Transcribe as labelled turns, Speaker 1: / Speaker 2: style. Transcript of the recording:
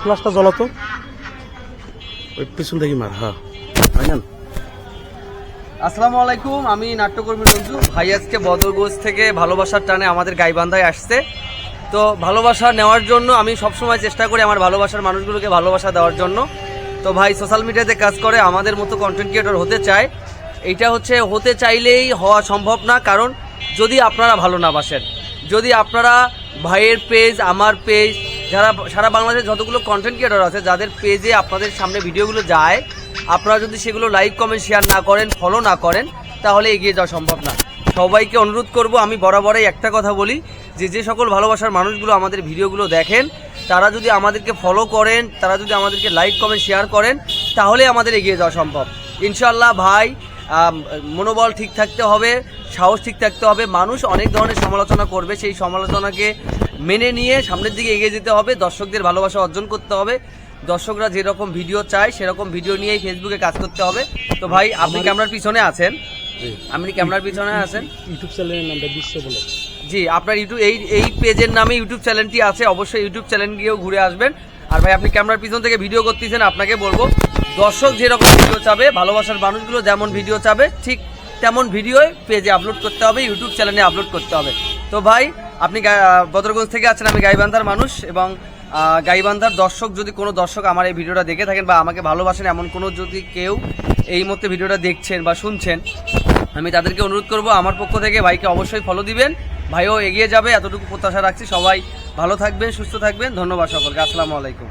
Speaker 1: ফ্লাশটা জ্বলাতো ওই পিছন থেকে মার হ্যাঁ।
Speaker 2: আসসালামু আলাইকুম আমি নাট্যকর্মী রঞ্জু। ভাই আজকে বদরগোজ থেকে ভালোবাসার টানে আমাদের গাইবান্ধায় আসছে। তো ভালোবাসা নেওয়ার জন্য আমি সবসময় চেষ্টা করি আমার ভালোবাসার মানুষগুলোকে ভালোবাসা দেওয়ার জন্য। তো ভাই সোশ্যাল মিডিয়াতে কাজ করে আমাদের মতো কন্টেন্ট ক্রিয়েটর হতে চায়। এইটা হচ্ছে হতে চাইলেই হওয়া সম্ভব না কারণ যদি আপনারা ভালো না বাসেন যদি আপনারা ভাইয়ের পেজ আমার পেজ যারা সারা বাংলাদেশে যতগুলো কন্টেন্ট ক্রিয়েটর আছে, যাদের পেজে আপনাদের সামনে ভিডিওগুলো যায়, আপনারা যদি সেগুলো লাইক কমেন্ট শেয়ার না করেন ফলো না করেন, তাহলে এগিয়ে যাওয়া সম্ভব না। সবাইকে অনুরোধ করব, আমি বরাবরই একটা কথা বলি, যে যে সকল ভালোবাসার মানুষগুলো আমাদের ভিডিওগুলো দেখেন, তারা যদি আমাদেরকে ফলো করেন, তারা যদি আমাদেরকে লাইক কমেন্ট শেয়ার করেন, তাহলে আমাদের এগিয়ে যাওয়া সম্ভব। ইনশাল্লাহ ভাই মনোবল ঠিক থাকতে হবে, সাহস ঠিক থাকতে হবে, মানুষ অনেক ধরনের সমালোচনা করবে, সেই সমালোচনাকে মেনে নিয়ে সামনের দিকে এগিয়ে যেতে হবে দর্শকদের ভালোবাসা অর্জন করতে হবে। দর্শকরা যেরকম ভিডিও চায় সেরকম ভিডিও নিয়েই ফেসবুকে কাজ করতে হবে। তো ভাই আপনি ক্যামেরার পিছনে আছেন? আপনি ক্যামেরার পিছনে আছেন?
Speaker 1: ইউটিউব চ্যানেলের নামটা বিশ্ব বলো।
Speaker 2: জি আপনার ইউটিউব এই এই পেজের নামে ইউটিউব চ্যানেলটি আছে অবশ্যই ইউটিউব চ্যানেল গিয়েও ঘুরে আসবেন। আর ভাই আপনি ক্যামেরার পিছন থেকে ভিডিও করতেছেন আপনাকে বলব দর্শক যেরকম ভিডিও চাবে ভালোবাসার মানুষগুলো যেমন ভিডিও চাবে ঠিক তেমন ভিডিও পেজে আপলোড করতে হবে ইউটিউব চ্যানেলে আপলোড করতে হবে। তো ভাই আপনি বদরগঞ্জ থেকে আছেন, আমি গাইবান্ধার মানুষ এবং গাইবান্ধার দর্শক যদি কোনো দর্শক আমার এই ভিডিওটা দেখে থাকেন বা আমাকে ভালোবাসেন, এমন কোনো যদি কেউ এই মুহূর্তে ভিডিওটা দেখছেন বা শুনছেন, আমি তাদেরকে অনুরোধ করব, আমার পক্ষ থেকে ভাইকে অবশ্যই ফলো দিবেন। ভাইও এগিয়ে যাবে, এতটুকু প্রত্যাশা রাখছি। সবাই ভালো থাকবেন, সুস্থ থাকবেন। ধন্যবাদ সকলকে। আসসালামু আলাইকুম।